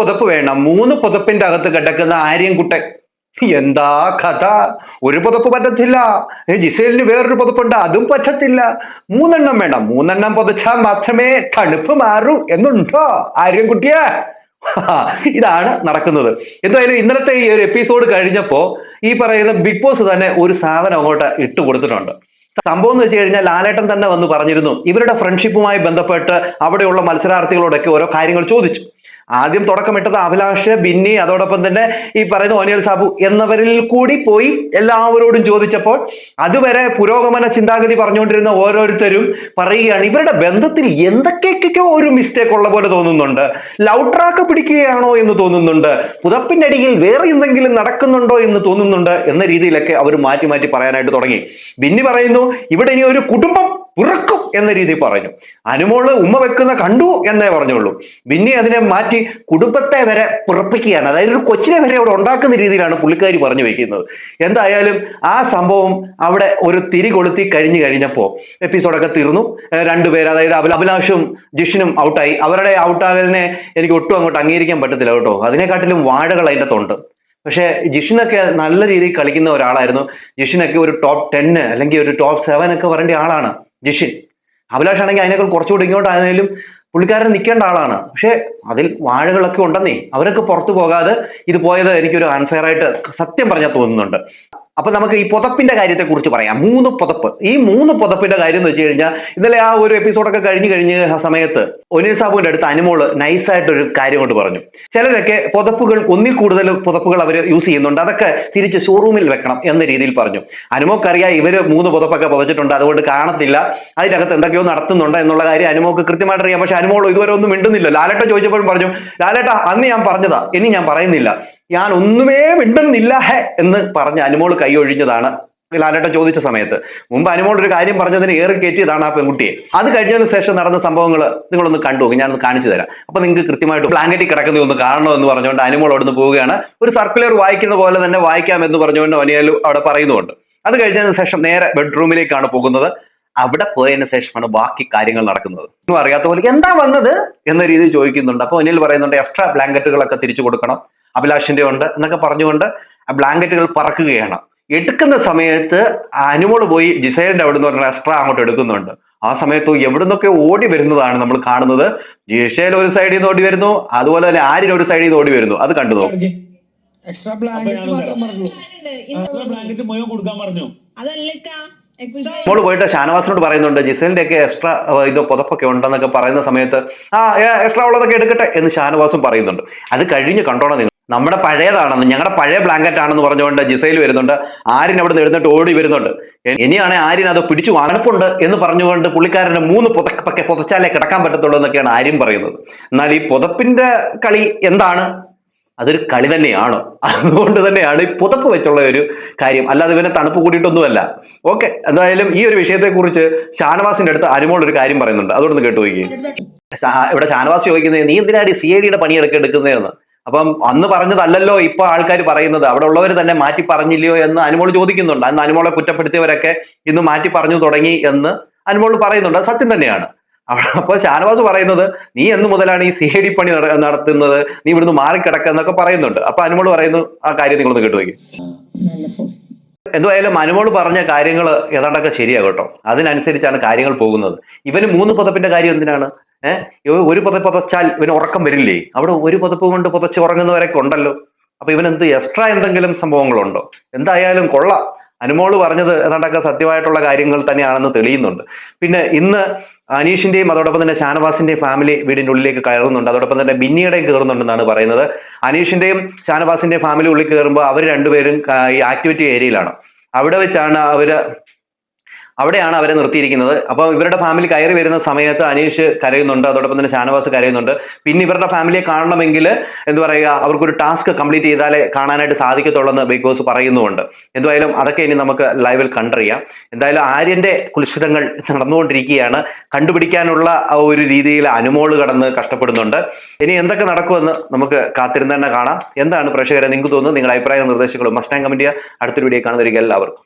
പുതപ്പ് വേണം. മൂന്ന് പുതപ്പിന്റെ അകത്ത് കിടക്കുന്ന ആര്യൻകുട്ടൻ എന്താ കഥ? ഒരു പുതപ്പ് പറ്റത്തില്ല. ജിസേലിന് വേറൊരു പുതപ്പുണ്ട്. അതും പറ്റത്തില്ല. മൂന്നെണ്ണം വേണം. മൂന്നെണ്ണം പുതച്ചാൽ മാത്രമേ തണുപ്പ് മാറൂ എന്നുണ്ടോ ആര്യൻകുട്ടിയെ ഇതാണ് നടക്കുന്നത്. എന്തായാലും ഇന്നലത്തെ ഈ ഒരു എപ്പിസോഡ് കഴിഞ്ഞപ്പോ ഈ പറയുന്ന ബിഗ് ബോസ് തന്നെ ഒരു സാധനം അങ്ങോട്ട് ഇട്ട് കൊടുത്തിട്ടുണ്ട്. സംഭവം എന്ന് വെച്ച് കഴിഞ്ഞാൽ ലാലേട്ടൻ തന്നെ വന്ന് പറഞ്ഞിരുന്നു. ഇവരുടെ ഫ്രണ്ട്ഷിപ്പുമായി ബന്ധപ്പെട്ട് അവിടെയുള്ള മത്സരാർത്ഥികളോടൊക്കെ ഓരോ കാര്യങ്ങൾ ചോദിച്ചു. ആദ്യം തുടക്കമിട്ടത് അഭിലാഷ് ബിന്നി അതോടൊപ്പം തന്നെ ഈ പറയുന്ന ഓനിയൽ സാബു എന്നവരിൽ കൂടി പോയി എല്ലാവരോടും ചോദിച്ചപ്പോൾ അതുവരെ പുരോഗമന ചിന്താഗതി പറഞ്ഞുകൊണ്ടിരുന്ന ഓരോരുത്തരും പറയുകയാണ് ഇവരുടെ ബന്ധത്തിൽ എന്തൊക്കെയൊക്കെയോ ഒരു മിസ്റ്റേക്ക് ഉള്ള പോലെ തോന്നുന്നുണ്ട്. ലവ് ട്രാക്ക് പിടിക്കുകയാണോ എന്ന് തോന്നുന്നുണ്ട്. പുതപ്പിന്റെ അടിയിൽ വേറെ എന്തെങ്കിലും നടക്കുന്നുണ്ടോ എന്ന് തോന്നുന്നുണ്ട് എന്ന രീതിയിലൊക്കെ അവർ മാറ്റി മാറ്റി പറയാനായിട്ട് തുടങ്ങി. ബിന്നി പറയുന്നു ഇവിടെ ഇനി ഒരു കുടുംബം പിറക്കും എന്ന രീതി പറഞ്ഞു. അനുമോൾ ഉമ്മ വെക്കുന്ന കണ്ടു എന്നേ പറഞ്ഞുള്ളൂ. പിന്നെ അതിനെ മാറ്റി കുടുംബത്തെ വരെ പിറപ്പിക്കുകയാണ് അതായത് ഒരു കൊച്ചിനെ വരെ അവിടെ ഉണ്ടാക്കുന്ന രീതിയിലാണ് പുള്ളിക്കാരി പറഞ്ഞു വെക്കുന്നത്. എന്തായാലും ആ സംഭവം അവിടെ ഒരു തിരി കൊളുത്തി കഴിഞ്ഞു കഴിഞ്ഞപ്പോ എപ്പിസോഡൊക്കെ തീർന്നു. രണ്ടുപേർ അതായത് അഭില- അഭിലാഷും ജിഷിനും ഔട്ടായി. അവരുടെ ഔട്ടാകലിനെ എനിക്ക് ഒട്ടും അങ്ങോട്ട് അംഗീകരിക്കാൻ പറ്റത്തില്ല കേട്ടോ. അതിനെക്കാട്ടിലും വാഴകൾ അതിന്റെ തൊണ്ട്. പക്ഷെ ജിഷിനൊക്കെ നല്ല രീതിയിൽ കളിക്കുന്ന ഒരാളായിരുന്നു. ജിഷിനൊക്കെ ഒരു ടോപ്പ് ടെന്ന് അല്ലെങ്കിൽ ഒരു ടോപ്പ് സെവൻ ഒക്കെ വരേണ്ട ആളാണ്. ജിഷിൻ. അഭിലാഷ് ആണെങ്കിൽ അതിനേക്കാൾ കുറച്ചുകൂടി ഇങ്ങോട്ടായാലും പുള്ളിക്കാരൻ നിൽക്കേണ്ട ആളാണ്. പക്ഷേ അതിൽ വാഴകളൊക്കെ ഉണ്ടെന്നേ. അവരൊക്കെ പുറത്തു പോകാതെ ഇത് പോയത് എനിക്കൊരു അൺഫെയർ ആയിട്ട് സത്യം പറഞ്ഞാൽ തോന്നുന്നുണ്ട്. അപ്പൊ നമുക്ക് ഈ പുതപ്പിന്റെ കാര്യത്തെ കുറിച്ച് പറയാം. മൂന്ന് പുതപ്പ്. ഈ മൂന്ന് പുതപ്പിന്റെ കാര്യം എന്ന് വെച്ച് കഴിഞ്ഞാൽ ഇന്നലെ ആ ഒരു എപ്പിസോഡൊക്കെ കഴിഞ്ഞ് കഴിഞ്ഞ സമയത്ത് ഒനിൽ സാബുവിന്റെ അടുത്ത് അനുമോൾ നൈസായിട്ടൊരു കാര്യം കൊണ്ട് പറഞ്ഞു. ചിലരൊക്കെ പുതപ്പുകൾ ഒന്നിൽ കൂടുതൽ പുതപ്പുകൾ അവർ യൂസ് ചെയ്യുന്നുണ്ട്. അതൊക്കെ തിരിച്ച് ഷോറൂമിൽ വെക്കണം എന്ന രീതിയിൽ പറഞ്ഞു. അനുമോക്കറിയാം ഇവർ മൂന്ന് പുതപ്പൊക്കെ പുതച്ചിട്ടുണ്ട്. അതുകൊണ്ട് കാണത്തില്ല. അതിനകത്ത് എന്തൊക്കെയോ നടത്തുന്നുണ്ട് എന്നുള്ള കാര്യം അനുമോക്ക് കൃത്യമായിട്ട് അറിയാം. പക്ഷെ അനുമോൾ ഇതുവരെ ഒന്നും മിണ്ടുന്നില്ല ലാലേട്ട ചോദിച്ചപ്പോഴും പറഞ്ഞു ലാലേട്ട അന്ന് ഞാൻ പറഞ്ഞതാ. ഇനി ഞാൻ പറയുന്നില്ല. ഞാൻ ഒന്നുമേ മിണ്ടുന്നില്ല എന്ന് പറഞ്ഞ് അനുമോൾ കൈയൊഴിഞ്ഞതാണ് ലാലേട്ട ചോദിച്ച സമയത്ത്. മുമ്പ് അനുമോൾ ഒരു കാര്യം പറഞ്ഞതിന് ഏറി കയറ്റിയതാണ് ആ പെൺകുട്ടിയെ. അത് കഴിഞ്ഞതിന് ശേഷം നടന്ന സംഭവങ്ങൾ നിങ്ങളൊന്ന് കണ്ടു ഞാനൊന്ന് കാണിച്ചു തരാം. അപ്പൊ നിങ്ങൾക്ക് കൃത്യമായിട്ട് ബ്ലാങ്കറ്റിൽ കിടക്കുന്ന ഒന്ന് കാണണോ എന്ന് പറഞ്ഞുകൊണ്ട് അനുമോൾ അവിടുന്ന് പോവുകയാണ്. ഒരു സർക്കുലർ വായിക്കുന്ന പോലെ തന്നെ വായിക്കാം എന്ന് പറഞ്ഞുകൊണ്ട് വനിയാലു അവിടെ പറയുന്നുണ്ട് അത് കഴിഞ്ഞതിന് ശേഷം നേരെ ബെഡ്റൂമിലേക്കാണ് പോകുന്നത്. അവിടെ പോയതിനു ശേഷമാണ് ബാക്കി കാര്യങ്ങൾ നടക്കുന്നത്. ഒന്നും അറിയാത്ത പോലെ എന്താ വന്നത് എന്ന രീതിയിൽ ചോദിക്കുന്നുണ്ട്. അപ്പൊ അനിൽ പറയുന്നുണ്ട് എക്സ്ട്രാ ബ്ലാങ്കറ്റുകളൊക്കെ തിരിച്ചു കൊടുക്കണം. അഭിലാഷിന്റെ ഉണ്ട് എന്നൊക്കെ പറഞ്ഞുകൊണ്ട് ആ ബ്ലാങ്കറ്റുകൾ പറക്കുകയാണ്. എടുക്കുന്ന സമയത്ത് അനുമോൾ പോയി ജിസൈലിന്റെ അവിടെ നിന്ന് പറഞ്ഞ എക്സ്ട്രാ അങ്ങോട്ട് എടുക്കുന്നുണ്ട്. ആ സമയത്ത് എവിടെ നിന്നൊക്കെ ഓടി വരുന്നതാണ് നമ്മൾ കാണുന്നത്. ജിഷേൽ ഒരു സൈഡിൽ നിന്ന് ഓടി വരുന്നു അതുപോലെ തന്നെ ആര്യൻ ഒരു സൈഡിൽ നിന്ന് ഓടി വരുന്നു. അത് കണ്ടു നോക്കും. എക്സ്ട്രാ ബ്ലാങ്കറ്റ് കൊടുക്കാൻ പറഞ്ഞു? അതല്ലേക്കാ മോൾ പോയിട്ട് ഷാനവാസിനോട് പറയുന്നുണ്ട് ജിസലിന്റെ ഒക്കെ എക്സ്ട്രാ ഇത് പുതപ്പൊക്കെ ഉണ്ടെന്നൊക്കെ പറയുന്ന സമയത്ത് ആ എക്സ്ട്രാ ഉള്ളതൊക്കെ എടുക്കട്ടെ എന്ന് ഷാനവാസും പറയുന്നുണ്ട്. അത് കഴിഞ്ഞ് കണ്ടോണം നിങ്ങൾ. നമ്മുടെ പഴയതാണെന്ന് ഞങ്ങളുടെ പഴയ ബ്ലാങ്കറ്റ് ആണെന്ന് പറഞ്ഞുകൊണ്ട് ജിസൈൽ വരുന്നുണ്ട്. ആര്യൻ അവിടെ നിന്ന് എഴുന്നിട്ട് ഓടി വരുന്നുണ്ട്. ഇനിയാണ് ആര്യൻ അത് പിടിച്ചു വാങ്ങണപ്പുണ്ട് എന്ന് പറഞ്ഞുകൊണ്ട് പുള്ളിക്കാരന് മൂന്ന് പുതപ്പൊക്കെ പുതച്ചാലേ കിടക്കാൻ പറ്റത്തുള്ളൂ എന്നൊക്കെയാണ് ആര്യം പറയുന്നത്. എന്നാൽ ഈ പുതപ്പിന്റെ കളി എന്താണ്? അതൊരു കളി തന്നെയാണ്. അതുകൊണ്ട് തന്നെയാണ് ഈ പുതപ്പ് വെച്ചുള്ള ഒരു കാര്യം. അല്ലാതെ ഇവനെ തണുപ്പ് കൂടിയിട്ടൊന്നുമല്ല. ഓക്കെ എന്തായാലും ഈ ഒരു വിഷയത്തെക്കുറിച്ച് ഷാനവാസിന്റെ അടുത്ത് അനുമോൾ ഒരു കാര്യം പറയുന്നുണ്ട്. അതുകൊണ്ട് കേട്ടു നോക്കി ഇവിടെ ഷാനവാസ് ചോദിക്കുന്നത് നീ എന്തിനാണ് സി ഐ ഡിയുടെ പണിയെടുക്കെ എടുക്കുന്നതെന്ന്? അപ്പം അന്ന് പറഞ്ഞതല്ലല്ലോ ഇപ്പൊ ആൾക്കാർ പറയുന്നത്. അവിടെ ഉള്ളവർ തന്നെ മാറ്റി പറഞ്ഞില്ലയോ എന്ന് അനുമോൾ ചോദിക്കുന്നുണ്ട്. അന്ന് അനുമോളെ കുറ്റപ്പെടുത്തിയവരൊക്കെ ഇന്ന് മാറ്റി പറഞ്ഞു തുടങ്ങി എന്ന് അനുമോൾ പറയുന്നുണ്ട്. സത്യം തന്നെയാണ്. അപ്പോൾ അപ്പൊ ഷാനവാസ് പറയുന്നത് നീ എന്ന് മുതലാണ് ഈ സി ഐ ഡി പണി നടത്തുന്നത്? നീ ഇവിടുന്ന് മാറിക്കിടക്കുക എന്നൊക്കെ പറയുന്നുണ്ട്. അപ്പൊ അനുമോൾ പറയുന്നു ആ കാര്യം നിങ്ങളൊന്ന് കേട്ടു നോക്കി. എന്തായാലും അനുമോൾ പറഞ്ഞ കാര്യങ്ങൾ ഏതാണ്ടൊക്കെ ശരിയാ കേട്ടോ. അതിനനുസരിച്ചാണ് കാര്യങ്ങൾ പോകുന്നത്. ഇവന് മൂന്ന് പതപ്പിന്റെ കാര്യം എന്തിനാണ്? ഏഹ് ഒരു പതപ്പ് പതച്ചാൽ ഇവന് ഉറക്കം വരില്ലേ? അവിടെ ഒരു പതപ്പ് കൊണ്ട് പുതച്ച് ഉറങ്ങുന്നവരൊക്കെ ഉണ്ടല്ലോ. അപ്പൊ ഇവൻ എന്ത് എക്സ്ട്രാ എന്തെങ്കിലും സംഭവങ്ങളുണ്ടോ? എന്തായാലും കൊള്ളാം. അനുമോൾ പറഞ്ഞത് ഏതാണ്ടൊക്കെ സത്യമായിട്ടുള്ള കാര്യങ്ങൾ തന്നെയാണെന്ന് തെളിയുന്നുണ്ട്. പിന്നെ ഇന്ന് അനീഷിന്റെയും അതോടൊപ്പം തന്നെ ഷാനവാസിന്റെ ഫാമിലി വീടിന്റെ ഉള്ളിലേക്ക് കയറുന്നുണ്ട്. അതോടൊപ്പം തന്നെ ബിന്നിയുടെയും കയറുന്നുണ്ടെന്നാണ് പറയുന്നത്. അനീഷിന്റെയും ഷാനവാസിന്റെയും ഫാമിലി ഉള്ളിൽ കയറുമ്പോൾ അവർ രണ്ടുപേരും ഈ ആക്ടിവിറ്റി ഏരിയയിലാണ് അവിടെ വെച്ചാണ് അവർ അവിടെയാണ് അവരെ നിർത്തിയിരിക്കുന്നത്. അപ്പോൾ ഇവരുടെ ഫാമിലി കയറി വരുന്ന സമയത്ത് അനീഷ് കരയുന്നുണ്ട്. അതോടൊപ്പം തന്നെ ഷാനവാസ് കരയുന്നുണ്ട്. പിന്നെ ഇവരുടെ ഫാമിലിയെ കാണണമെങ്കിൽ എന്ത് പറയുക അവർക്കൊരു ടാസ്ക് കംപ്ലീറ്റ് ചെയ്താലേ കാണാനായിട്ട് സാധിക്കത്തുള്ളൂ എന്ന് ബിഗ് ബോസ് പറയുന്നുമുണ്ട്. എന്തായാലും അതൊക്കെ ഇനി നമുക്ക് ലൈവിൽ കണ്ടറിയാം. എന്തായാലും ആര്യന്റെ കുൽസിതങ്ങൾ നടന്നുകൊണ്ടിരിക്കുകയാണ്. കണ്ടുപിടിക്കാനുള്ള ഒരു രീതിയിൽ അനുമോൾ കടന്ന് കഷ്ടപ്പെടുന്നുണ്ട്. ഇനി എന്തൊക്കെ നടക്കുമെന്ന് നമുക്ക് കാത്തിരുന്ന് തന്നെ കാണാം. എന്താണ് പ്രേക്ഷകരെ നിങ്ങൾക്ക് തോന്നുന്നത്? നിങ്ങളുടെ അഭിപ്രായ നിർദ്ദേശങ്ങളും മസ്റ്റാങ് കമന്റ് അടുത്തൊരു വീഡിയോ കാണുന്നവരിക്കും എല്ലാവർക്കും.